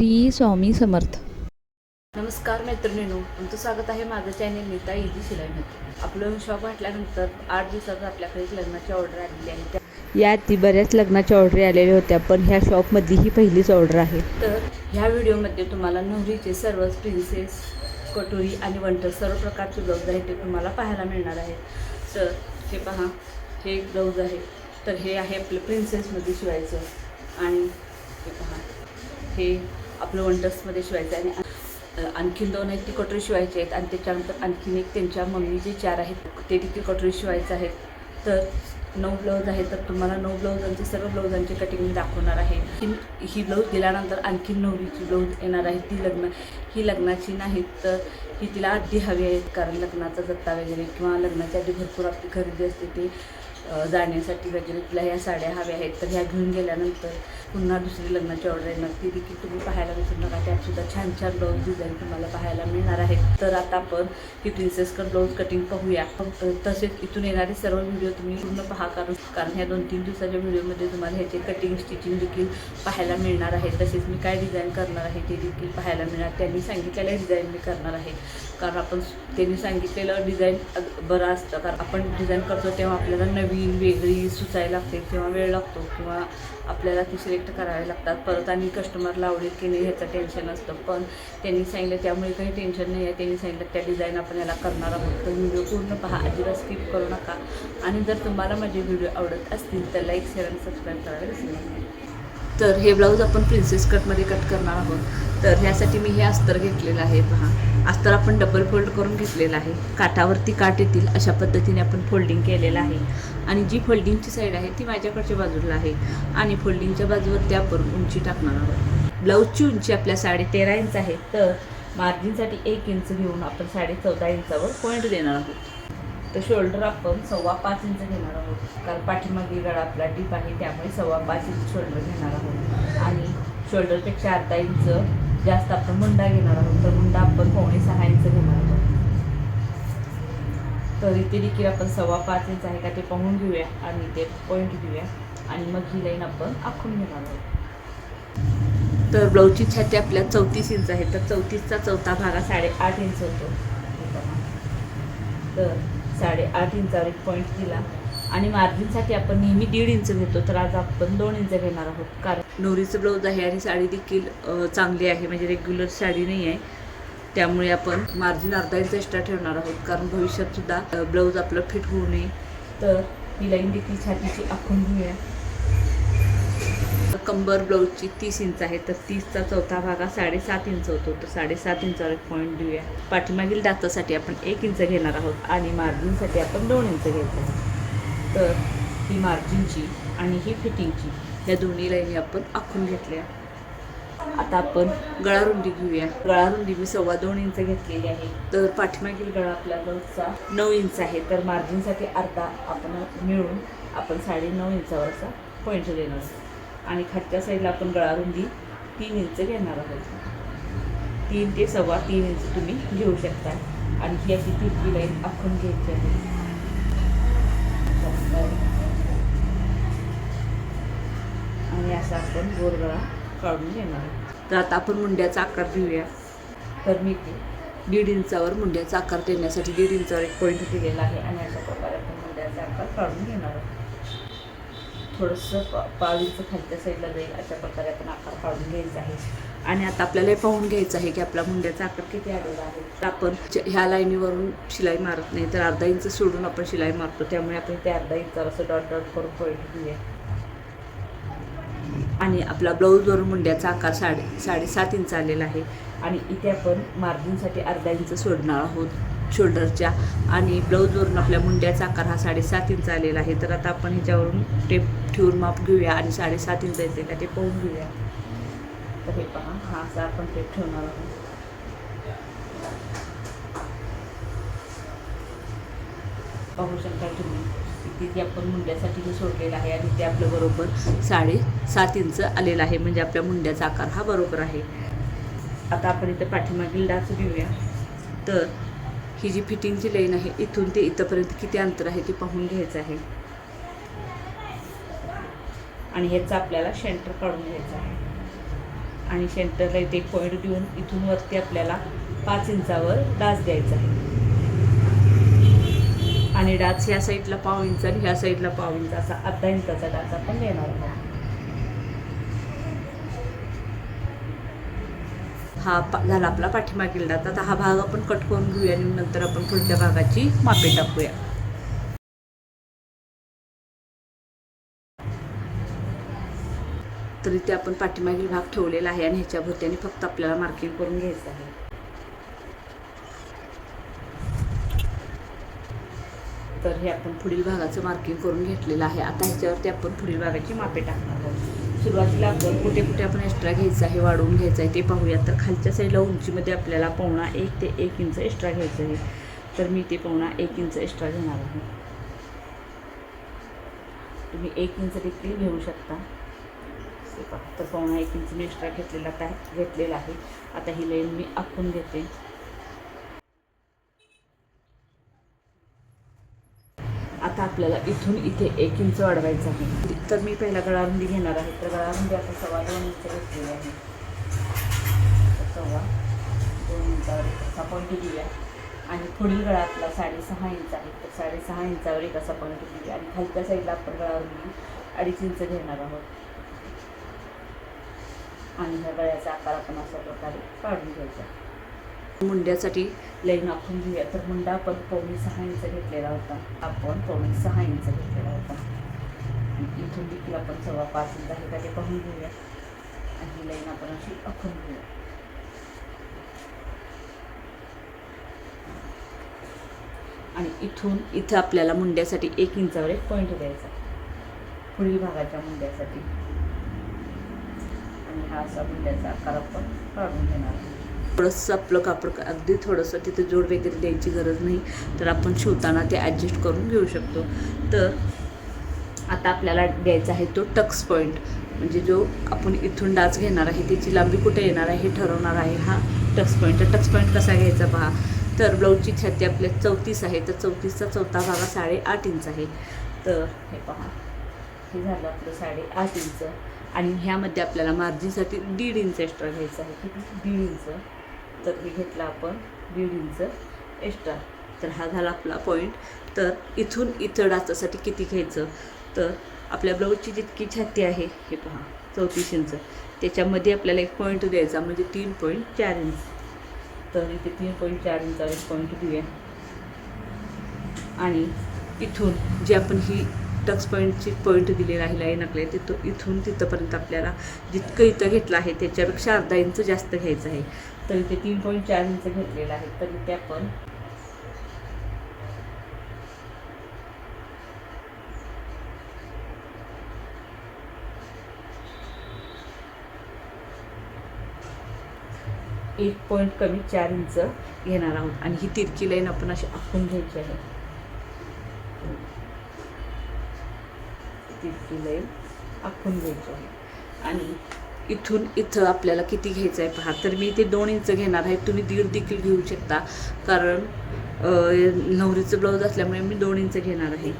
श्री स्वामी समर्थ. नमस्कार मैत्रिणींनो तुमचं स्वागत आहे माझं चॅनेल नीता इजी शिलाईमध्ये. आपलं शॉप वाटल्यानंतर आठ दिवसात आपल्याकडे एक लग्नाची ऑर्डर आलेली आहे. त्या- या ती बऱ्याच लग्नाच्या ऑर्डरी आलेल्या होत्या पण ह्या शॉपमधली ही पहिलीच ऑर्डर आहे. तर ह्या व्हिडिओमध्ये तुम्हाला नवरीचे सर्वच प्रिन्सेस कटोरी आणि वंटर सर्व प्रकारचे ब्लाऊज आहेत ते तुम्हाला पाहायला मिळणार आहे तर हे पहा हे एक ब्लाऊज आहे. तर हे आहे आपलं प्रिन्सेसमध्ये शिवायचं. आणि हे पहा हे आपलं वंडर्समध्ये शिवायचं आहे. आणि आणखीन दोन आहेत ती कटोरी शिवायचे आहेत. आणि त्याच्यानंतर आणखीन एक त्यांच्या मम्मीचे चार आहेत. ते देखील कटोरी शिवायचं आहेत तर नऊ ब्लाऊज आहेत. तर तुम्हाला नऊ ब्लाऊजांचे सर्व ब्लाऊजांची कटिंग मी दाखवणार आहे. ही ही ब्लाऊज दिल्यानंतर आणखीन नवरीची ब्लाऊज येणार आहे ती लग्न ही लग्नाची नाहीत तर ही तिला आधी हवी आहेत. कारण लग्नाचा जत्ता वगैरे किंवा लग्नाच्या आधी भरपूर आपली खरेदी असते ती. जाण्यासाठी वगैरे ह्या साड्या हव्या आहेत तर ह्या घेऊन गेल्यानंतर पुन्हा दुसरी लग्नाची ऑर्डर येणार ती देखील तुम्ही पाहायला विसरू नका. त्यातसुद्धा छान छान ब्लाऊज डिझाईन तुम्हाला पाहायला मिळणार आहेत. तर आता आपण ही प्रिन्सेस कट ब्लाऊज कटिंग पाहूया तसेच इथून येणारे सर्व व्हिडिओ तुम्ही पूर्ण पहा. कारण कारण ह्या दोन तीन दिवसाच्या व्हिडिओमध्ये तुम्हाला ह्याचे कटिंग स्टिचिंग देखील पाहायला मिळणार आहे. तसेच मी काय डिझाईन करणार आहे ते देखील पाहायला मिळणार. त्यांनी सांगितलेलं डिझाईन मी करणार आहे. कारण आपण त्यांनी सांगितलेलं डिझाईन बरं असतं. कारण आपण डिझाईन करतो तेव्हा आपल्याला नवीन वेगळी सुचायला लागते किंवा वेळ लागतो किंवा आपल्याला ती सिलेक्ट करावे लागतात. परत आणि कस्टमरला आवडेल की नाही ह्याचं टेन्शन असतं. पण त्यांनी सांगितलं त्यामुळे काही टेन्शन नाही आहे. त्यांनी सांगितलं त्या डिझाईन आपण याला करणार आहोत. तर व्हिडिओ पूर्ण पहा. अजिबात स्किप करू नका. आणि जर तुम्हाला माझे व्हिडिओ आवडत असतील तर लाईक शेअर आणि सबस्क्राईब करायला विसरू नका. तर हे ब्लाऊज आपण प्रिन्सेस कटमध्ये कट करणार आहोत. तर ह्यासाठी मी हे अस्तर घेतलेलं आहे. पहा. अस्तर आपण डबल फोल्ड करून घेतलेलं आहे. काठावरती काठ येतील अशा पद्धतीने आपण फोल्डिंग केलेलं आहे. आणि जी फोल्डिंगची साईड आहे ती माझ्याकडच्या बाजूला आहे. आणि फोल्डिंगच्या बाजूवरती आपण उंची टाकणार आहोत. ब्लाऊजची उंची आपल्या साडे तेरा इंच आहे तर मार्जिनसाठी एक इंच घेऊन आपण साडे चौदा इंचावर पॉईंट देणार आहोत. तर शोल्डर आपण सव्वा पाच इंच घेणार आहोत. कारण पाठीमागे गळा आपला डीप आहे त्यामुळे सव्वा पाच इंच शोल्डर घेणार आहोत. आणि शोल्डरपेक्षा अर्धा इंच जास्त आपण मुंडा घेणार आहोत. तर मुंडा आपण पावणे सहा इंच घेणार आहोत. तर इथे देखील आपण सव्वा पाच इंच आहे का ते पाहून घेऊया. आणि ते पॉईंट घेऊया. आणि मग ही लाईन आपण आखून घेणार आहोत. तर ब्लाऊजची छाती आपल्या चौतीस इंच आहे. तर चौतीसचा चौथा भाग हा साडेआठ इंच होतो. तर साडेआठ इंचावर एक पॉईंट दिला. आणि मार्जिनसाठी आपण नेहमी दीड इंच घेतो. तर आज आपण दोन इंच घेणार आहोत. कारण नोरीचं ब्लाऊज आहे आणि साडी देखील चांगली आहे. म्हणजे रेग्युलर साडी नाही आहे. त्यामुळे आपण मार्जिन अर्धा इंच एक्स्ट्रा ठेवणार आहोत. कारण भविष्यात सुद्धा ब्लाऊज आपलं फिट होऊ नये. तर ही लाईन देखील छातीची आखून घेऊया. कंबर ब्लाऊजची तीस इंच आहे. तर तीसचा चौथा भाग हा साडेसात इंच होतो. तर साडेसात इंचावर एक पॉईंट देऊया. पाठीमागील दातासाठी आपण एक इंच घेणार आहोत आणि मार्जिनसाठी आपण दोन इंच घ्यायचं आहोत. तर ही मार्जिनची आणि ही फिटिंगची या दोन्ही लाईनी आपण आखून घेतल्या. आता आपण गळारुंदी घेऊया. गळारुंदी मी सव्वा दोन इंच घेतलेली आहे. तर पाठीमागील गळा आपल्या ब्लाऊजचा नऊ इंच आहे. तर मार्जिनसाठी अर्धा आपण मिळून आपण साडे नऊ इंचावर असा पॉईंट देणार आहोत. आणि खालच्या साईडला आपण गळारुंदी तीन इंच घेणार आहोत. तीन ते सव्वा तीन इंच तुम्ही घेऊ शकता. आणि ही अशी तिरकी लाईन आखून घ्यायची आहे. आणि असा आपण गोरगळा काढून घेणार तर आता आपण मुंड्याचा आकार देऊया तर मी ते दीड इंचावर मुंड्याचा आकार देण्यासाठी दीड इंचावर एक पॉईंट दिलेला आहे आणि अशा प्रकारे आपण मुंड्याचा आकार काढून घेणार आहोत. थोडंसं पा पाव इंच खालच्या साईडला जाईल अशा प्रकारे आपण आकार काढून घ्यायचा आहे. आणि आता आपल्याला हे पाहून घ्यायचं आहे की आपला मुंड्याचा आकार किती आलेला आहे. तर आपण ह्या लाईनीवरून शिलाई मारत नाही तर अर्धा इंच सोडून आपण शिलाई मारतो त्यामुळे आपण ते अर्धा इंचावर असं डॉट डॉट करून पॉईंट घेऊया. आणि आपला ब्लाऊजवरून मुंड्याचा आकार साडे साडेसात इंच आलेला आहे. आणि इथे आपण मार्जिनसाठी अर्धा इंच सोडणार आहोत शोल्डरच्या आणि ब्लाऊजवरून आपल्या मुंड्याचा आकार हा साडेसात इंच आलेला आहे. तर आता आपण ह्याच्यावरून टेप ठेवून माप घेऊया आणि साडेसात इंच येते का ते पाहून घेऊया. तर हे पहा हा असा आपण टेप ठेवणार आहोत. पाहू शकता तुम्ही. इथे आपण मुंड्यासाठी जे सोडलेलं आहे आणि ते आपलं बरोबर साडे सात इंच आलेलं आहे. म्हणजे आपल्या मुंड्याचा आकार हा बरोबर आहे. आता आपण इथं पाठीमागील डाच घेऊया. तर ही जी फिटिंगची लाईन आहे इथून ते इथंपर्यंत किती अंतर आहे ते पाहून घ्यायचं आहे. आणि ह्याचं आपल्याला शेंटर काढून घ्यायचं आहे. आणि सेंटरला इथे एक पॉईंट देऊन इथून वरती आपल्याला पाच इंचावर डास द्यायचा आहे. आणि डाच ह्या साईडला पाव इंच आणि ह्या साईडला पाव इंच असा अर्धा इंचाचा डाच आपण देणार आहोत. हा झाला आपला पाठीमागील डाच आता हा भाग आपण कट करून घेऊया आणि नंतर आपण पुढच्या भागाची मापे टाकूया. तर इथे आपण पाठीमागील भाग ठेवलेला आहे आणि ह्याच्या भोवत्याने फक्त आपल्याला मार्किंग करून घ्यायचं आहे. तर हे आपण पुढील भागाचं मार्किंग करून घेतलेलं आहे. आता ह्याच्यावरती आपण पुढील भागाची मापे टाकणार आहोत. सुरुवातीला आपण कुठे कुठे आपण एक्स्ट्रा घ्यायचं आहे वाढवून घ्यायचं आहे ते पाहूया तर खालच्या साईडला उंचीमध्ये आपल्याला पावणा एक ते एक इंच एक्स्ट्रा घ्यायचं आहे. तर मी ते पावणा एक इंच एक्स्ट्रा घेणार आहे. तुम्ही एक इंच देखील घेऊ शकता. तर पावणा एक इंच मी एक्स्ट्रा घेतलेला काय घेतलेला आहे. आता ही लाईन मी आखून घेते आता आपल्याला इथून इथे एक इंच वाढवायचं आहे. तर मी पहिला गळारुंदी घेणार आहे. तर गळारुंदी आता सव्वा दोन इंच घेतलेली आहे. सव्वा दोन इंचावर एक असा पॉईंट आहे आणि पुढील गळा आपला साडेसहा इंच आहे. तर साडेसहा इंचावर एक असा पॉईंट दिली आणि खालच्या साईडला आपण गळारुंदी अडीच इंच घेणार आहोत. आणि ह्या गळ्याचा आकार आपण अशा प्रकारे काढून घ्यायचा. मुंड्यासाठी लाईन आखून घेऊया. तर मुंडा आपण पावणे सहा इंच घेतलेला होता. आपण पावणे सहा इंच घेतलेला होता. आणि इथून देखील आपण सव्वा पाच इंच आहे का ते पाहून घेऊया. आणि ही लाईन आपण अशी आखून घेऊया. आणि इथून इथं आपल्याला मुंड्यासाठी एक इंचावर एक पॉईंट द्यायचा. पुढील भागाच्या मुंड्यासाठी. आणि हा असा मुंड्याचा आकार आपण काढून घेणार आहोत. थोडंसं आपलं कापड अगदी थोडंसं तिथे जोड वगैरे द्यायची गरज नाही. तर आपण शिवताना ते ॲडजस्ट करून घेऊ शकतो. तर आता आपल्याला द्यायचा आहे तो टक्स पॉईंट म्हणजे जो आपण इथून डाच घेणार आहे त्याची लांबी कुठे येणार आहे हे ठरवणार आहे हा टक्स पॉईंट तर टक्स पॉईंट कसा घ्यायचा पहा. तर ब्लाऊजची छाती आपल्या चौतीस आहे. तर चौतीसचा चौथा भाग हा साडेआठ इंच आहे. तर हे पहा. हे झालं आपलं साडेआठ इंच. आणि ह्यामध्ये आपल्याला मार्जिनसाठी दीड इंच एक्स्ट्रा घ्यायचं आहे. किती? दीड इंच. तर हे घेतलं आपण दीड इंच एक्स्ट्रा तर हा झाला आपला पॉईंट तर इथून इथं डाचासाठी किती घ्यायचं? तर आपल्या ब्लाऊजची जितकी छाती आहे हे पहा चौतीस इंच. त्याच्यामध्ये आपल्याला एक पॉईंट द्यायचा म्हणजे तीन पॉईंट चार इंच. तर इथे तीन पॉईंट चार इंचा एक पॉईंट देऊया आणि इथून जी आपण ही टच पॉईंटची पॉईंट दिलेला आहे लाईन आपल्या तिथं इथून तिथंपर्यंत आपल्याला जितकं इथं घेतलं आहे त्याच्यापेक्षा अर्धा इंच जास्त घ्यायचं आहे. तर इथे तीन पॉईंट चार इंच घेतलेलं आहे. तर इथे आपण एक पॉईंट कमी चार इंच घेणार आहोत. आणि ही तिरकी लाईन आपण अशी आखून घ्यायची आहे. तिरकी लाईन आखून घ्यायची आहे. आणि इथून इथं आपल्याला किती घ्यायचं आहे पहा. तर मी इथे दोन इंच घेणार आहे. तुम्ही दीड देखील घेऊ शकता. कारण नवरीचं ब्लाऊज असल्यामुळे मी दोन इंच घेणार आहे.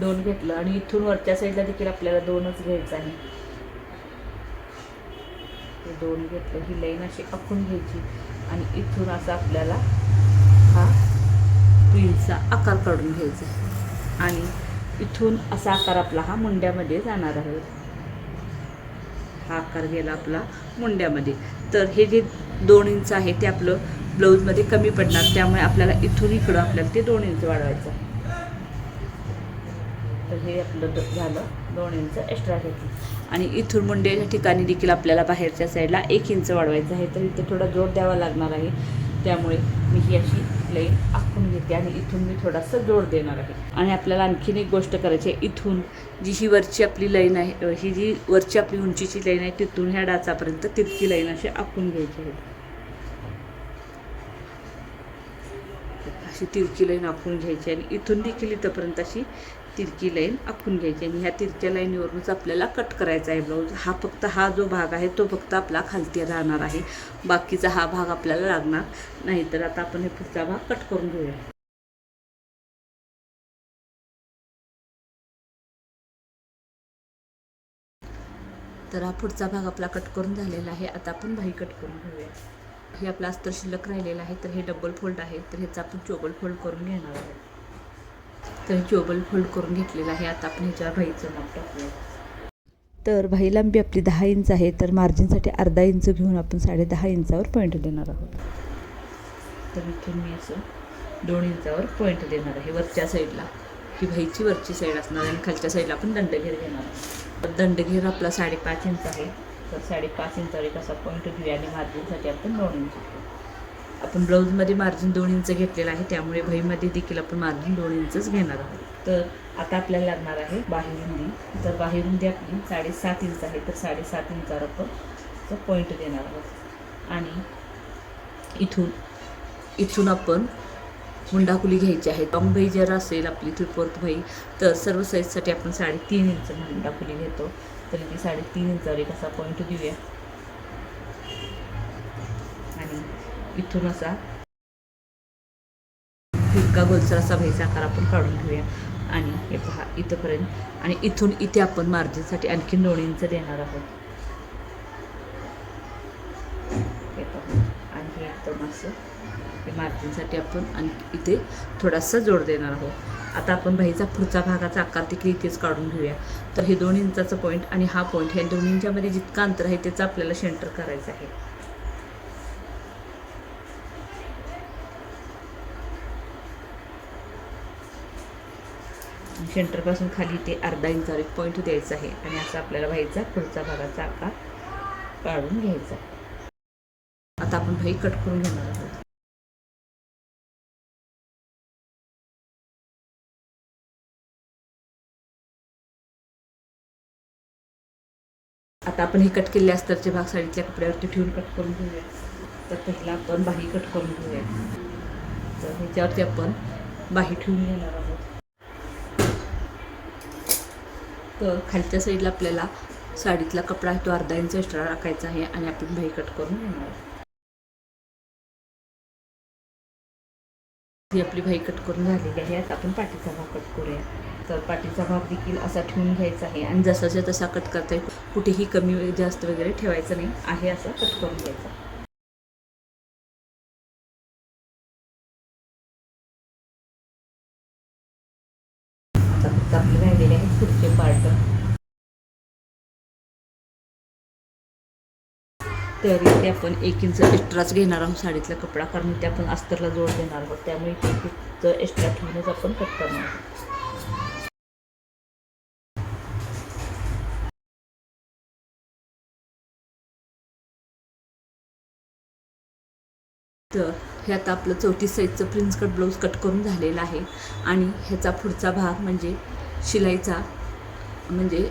दोन घेतलं आणि इथून वरच्या साईडला देखील आपल्याला दोनच घ्यायचं आहे. दोन घेतलं. ही लाईन अशी आखून घ्यायची. आणि इथून असा आपल्याला हा प्रिन्सचा आकार काढून घ्यायचा. आणि इथून असा आकार आपला हा मुंड्यामध्ये जाणार आहे. हा आकार गेला आपला मुंड्यामध्ये. तर हे जे दोन इंच आहे ते आपलं ब्लाऊजमध्ये कमी पडणार. त्यामुळे आपल्याला इथून इकडं आपल्याला ते दोन इंच वाढवायचं. तर हे आपलं द- झालं दोन इंच एक्स्ट्रा घेतली आणि इथून मुंड्याच्या ठिकाणी देखील आपल्याला बाहेरच्या साईडला एक इंच वाढवायचं आहे. तर इथे थोडा जोर द्यावा लागणार आहे. त्यामुळे मी ही अशी लाईन आखून घेते आणि इथून मी थोडासा जोड देणार आहे. आणि आपल्याला आणखीन एक गोष्ट करायची आहे इथून जी ही वरची आपली लाईन आहे ही जी वरची आपली उंचीची लाईन आहे तिथून ह्या डाचापर्यंत तिरकी लाईन अशी आखून घ्यायची आहे. अशी तिरकी लाईन आखून घ्यायची आणि इथून देखील इथंपर्यंत अशी तिरकी लाईन आखून घ्यायची आणि ह्या तिरक्या लाईनीवरूनच आपल्याला कट करायचा आहे ब्लाऊज. हा फक्त हा जो भाग आहे तो फक्त आपला खालती राहणार आहे. बाकीचा हा भाग आपल्याला लागणार नाही तर आता आपण हे पुढचा भाग कट करून घेऊया. तर हा पुढचा भाग आपला कट करून झालेला आहे. आता आपण बाही कट करून घेऊया. हे आपला अस्तर शिल्लक राहिलेला आहे तर हे डबल फोल्ड आहे तर ह्याचा आपण चोबल फोल्ड करून घेणार आहोत. तर चोबल फोल्ड करून घेतलेलं आहे. आता आपण ह्याच्यावर बाहीचं माप टाकूया. तर भाई लांबी आपली दहा इंच आहे तर मार्जिनसाठी अर्धा इंच घेऊन आपण साडे दहा इंचावर पॉईंट देणार आहोत. तर इथून मी असं दोन इंचावर पॉईंट देणार आहे. वरच्या साईडला ही बाईची वरची साईड असणार आणि खालच्या साईडला आपण दंडघेर घेणार आहोत. तर दंडघेर आपला साडेपाच इंच आहे. तर साडेपाच इंचावर एक असा पॉईंट घेऊया आणि मार्जिनसाठी आपण दोन इंच घेऊ. आपण ब्लाऊजमध्ये मार्जिन दोन इंच घेतलेलं आहे त्यामुळे भईमध्ये देखील आपण मार्जिन दोन इंचच घेणार आहोत. तर आता आपल्याला लागणार आहे बाहेरुंदी. तर बाहेरुंदी आपली साडेसात इंच आहे तर साडेसात इंचावर आपण पॉईंट देणार आहोत. आणि इथून इथून आपण मुंडाकुली घ्यायची आहे. लॉंग भाई जर असेल आपली थ्री फोर्थ भाई तर सर्व साईजसाठी आपण साडेतीन इंच मुंडाकुली घेतो. तर ती साडेतीन इंचावर एक असा पॉईंट देऊया आणि इथून असा फिरका गोलसर असा भाईचा आकार आपण काढून घेऊया. आणि हे पहा इथंपर्यंत. आणि इथून इथे आपण मार्जिनसाठी आणखी दोन इंच देणार आहोत. हे पहा आणि एकदम असं. हे मार्जिनसाठी आपण आणखी इथे थोडासा जोड देणार आहोत. आता आपण बाईचा पुढचा भागाचा आकार तिकडे इथेच काढून घेऊया. तर हे दोन इंचाचं पॉईंट आणि हा पॉईंट ह्या दोन्हींच्यामध्ये जितकं अंतर आहे त्याचं आपल्याला सेंटर करायचं आहे. सेंटरपासून खाली ते अर्धा इंचावर एक पॉईंट द्यायचा आहे. आणि असं आपल्याला व्हायचा पुढचा भागाचा आकार काढून घ्यायचा आता आपण भाई कट करून घेणार आहोत. आता आपण हे कट केलेले अस्तरचे भाग साडीतल्या कपड्यावरती ठेवून कट करून घेऊया. तर पहिला आपण बाही कट करून घेऊया. तर ह्याच्यावरती आपण बाही ठेवून घेणार आहोत. तर खालच्या साईडला आपल्याला साडीतला कपडा आहे तो अर्धा इंच एक्स्ट्रा राखायचा आहे आणि आपण बाही कट करून घेणार ही आपली बाही कट करून झालेली आहे. आता आपण पाठीचा भाग कट करूया. तर पाठीचा भाग देखील असा ठेवून घ्यायचा आहे आणि जसाच्या तसा कट करता येईल कुठेही कमी जास्त वगैरे ठेवायचं नाही. आहे असं कट करून घ्यायचा. आता आपले राहिलेले आहेत पुढचे पार्ट तर इथे आपण एक इंच एक्स्ट्राच घेणार आहोत साडीतला कपडा कारण इथे आपण अस्तरला जोड देणार आहोत. त्यामुळे इथे एक इंच एक्स्ट्रा ठेवूनच आपण कट करणार आहोत तर हे आता आपलं चौतीस साईजचं प्रिन्स कट ब्लाऊज कट करून झालेलं आहे. आणि ह्याचा पुढचा भाग म्हणजे शिलाईचा म्हणजे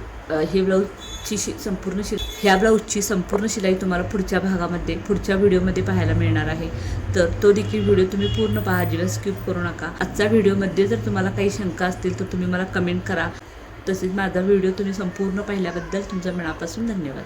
हे ब्लाऊजची शि संपूर्ण शि ह्या ब्लाऊजची संपूर्ण शिलाई तुम्हाला पुढच्या भागामध्ये पुढच्या व्हिडिओमध्ये पाहायला मिळणार आहे. तर तो देखील व्हिडिओ तुम्ही पूर्ण पहा जेव्हा स्किप करू नका. आजच्या व्हिडिओमध्ये जर तुम्हाला काही शंका असतील तर तुम्ही मला कमेंट करा. तसेच माझा व्हिडिओ तुम्ही संपूर्ण पाहिल्याबद्दल तुमचा मनापासून धन्यवाद.